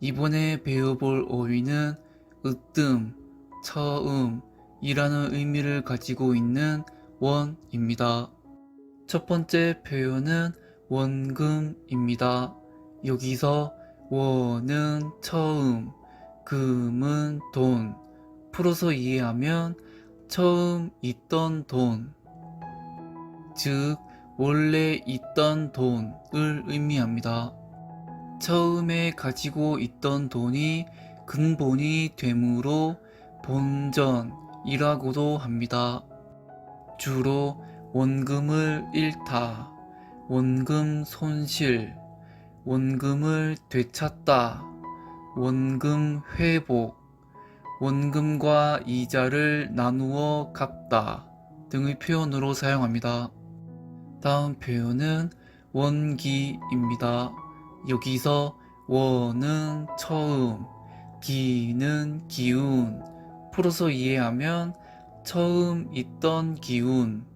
이번에 배워볼 어휘는 으뜸, 처음 이라는 의미를 가지고 있는 원입니다. 첫 번째 표현은 원금입니다. 여기서 원은 처음, 금은 돈, 풀어서 이해하면 처음 있던 돈, 즉 원래 있던 돈을 의미합니다. 처음에 가지고 있던 돈이 근본이 되므로 본전이라고도 합니다. 주로 원금을 잃다, 원금 손실, 원금을 되찾다, 원금 회복, 원금과 이자를 나누어 갚다 등의 표현으로 사용합니다. 다음 표현은 원기입니다. 여기서 원은 처음, 기는 기운, 풀어서 이해하면 처음 있던 기운,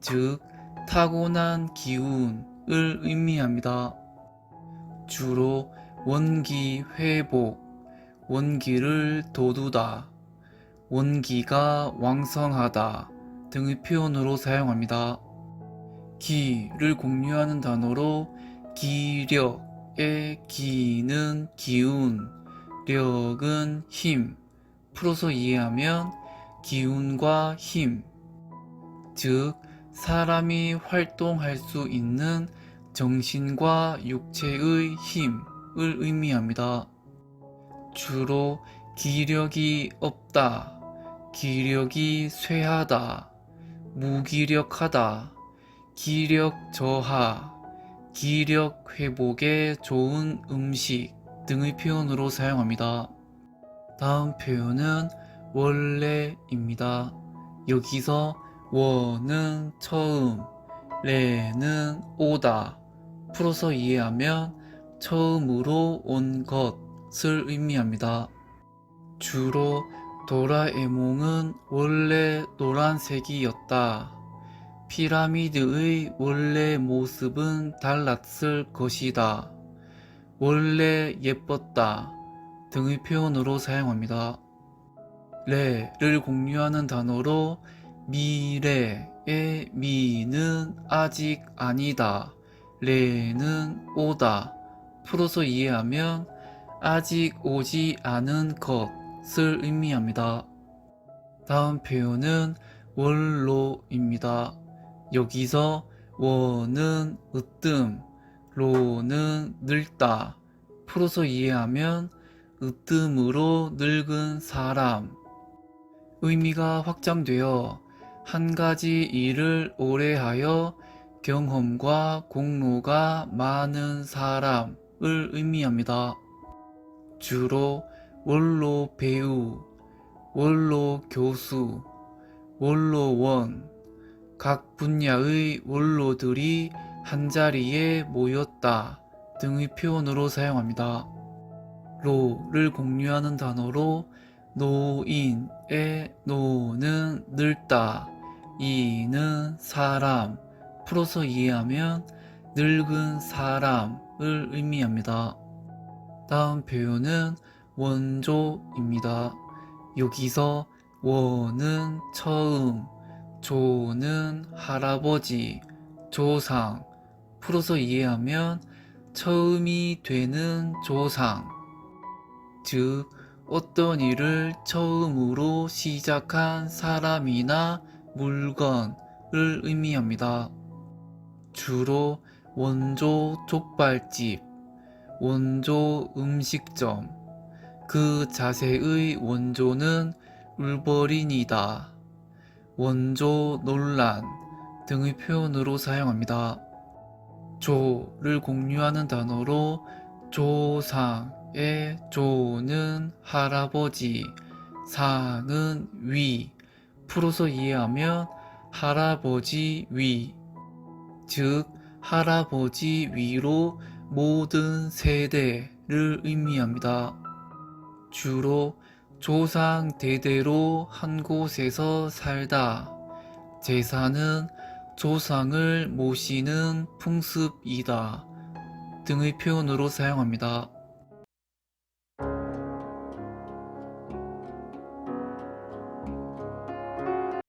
즉 타고난 기운을 의미합니다. 주로 원기 회복, 원기를 돋우다, 원기가 왕성하다 등의 표현으로 사용합니다. 기를 공유하는 단어로 기력 의 기는 기운, 력은 힘, 풀어서 이해하면 기운과 힘, 즉 사람이 활동할 수 있는 정신과 육체의 힘을 의미합니다. 주로 기력이 없다, 기력이 쇠하다, 무기력하다, 기력 저하, 기력 회복에 좋은 음식 등의 표현으로 사용합니다. 다음 표현은 원래입니다. 여기서 원은 처음, 레는 오다. 풀어서 이해하면 처음으로 온 것을 의미합니다. 주로 도라에몽은 원래 노란색이었다. 피라미드의 원래 모습은 달랐을 것이다. 원래 예뻤다. 등의 표현으로 사용합니다. 레를 공유하는 단어로 미래의 미는 아직 아니다. 레는 오다. 풀어서 이해하면 아직 오지 않은 것을 의미합니다. 다음 표현은 원로입니다. 여기서 원은 으뜸, 로는 늙다. 풀어서 이해하면 으뜸으로 늙은 사람. 의미가 확장되어 한 가지 일을 오래 하여 경험과 공로가 많은 사람을 의미합니다. 주로 원로 배우, 원로 교수, 원로원, 각 분야의 원로들이 한자리에 모였다 등의 표현으로 사용합니다. 로를 공유하는 단어로 노인의 노는 늙다, 이는 사람, 풀어서 이해하면 늙은 사람을 의미합니다. 다음 표현은 원조입니다. 여기서 원은 처음, 조는 할아버지, 조상, 풀어서 이해하면 처음이 되는 조상, 즉 어떤 일을 처음으로 시작한 사람이나 물건을 의미합니다. 주로 원조 족발집, 원조 음식점, 그 자세의 원조는 울버린이다. 원조 논란 등의 표현으로 사용합니다. 조를 공유하는 단어로 조상의 조는 할아버지, 상은 위, 풀어서 이해하면 할아버지 위, 즉 할아버지 위로 모든 세대를 의미합니다. 주로 조상 대대로 한 곳에서 살다. 제사는 조상을 모시는 풍습이다. 등의 표현으로 사용합니다.